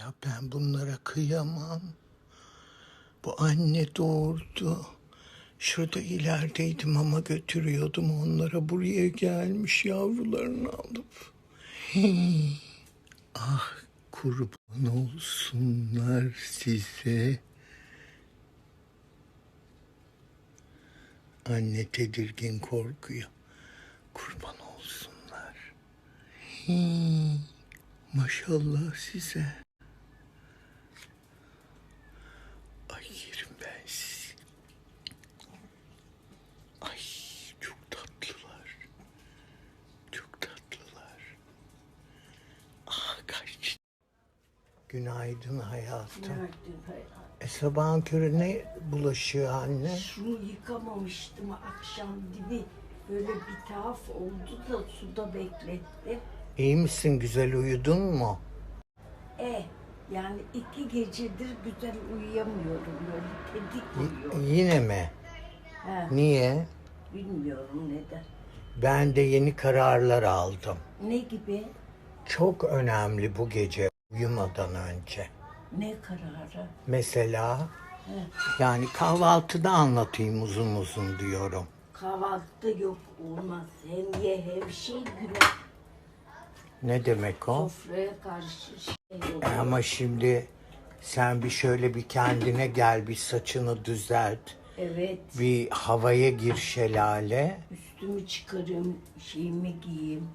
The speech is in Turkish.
Ya ben bunlara kıyamam. Bu anne doğurdu. Şurada ilerideydi mama götürüyordum onlara. Buraya gelmiş yavrularını alıp. Ah kurban olsunlar size. Anne tedirgin korkuyor. Kurban olsunlar. Hii. Maşallah size. Günaydın hayatım. Günaydın hayatım. E sabahın körü ne bulaşıyor anne? Şunu yıkamamıştım akşam gibi. Böyle bir tuhaf oldu da suda beklettim. İyi misin güzel uyudun mu? E yani iki gecedir güzel uyuyamıyorum. Böyle tedik Y- uyuyorum. yine mi? He, Niye? bilmiyorum neden. Ben de yeni kararlar aldım. Ne gibi? Çok önemli bu gece uyumadan önce. Ne kararı? Mesela He, yani kahvaltıda anlatayım uzun uzun diyorum. kahvaltı yok olmaz. Hem ye hem şey günah. Ne demek o? Sofraya karşı şey olur. Ama şimdi sen bir şöyle bir kendine gel, bir saçını düzelt, Evet. bir havaya gir şelale. Üstümü çıkarayım, şeyimi giyeyim.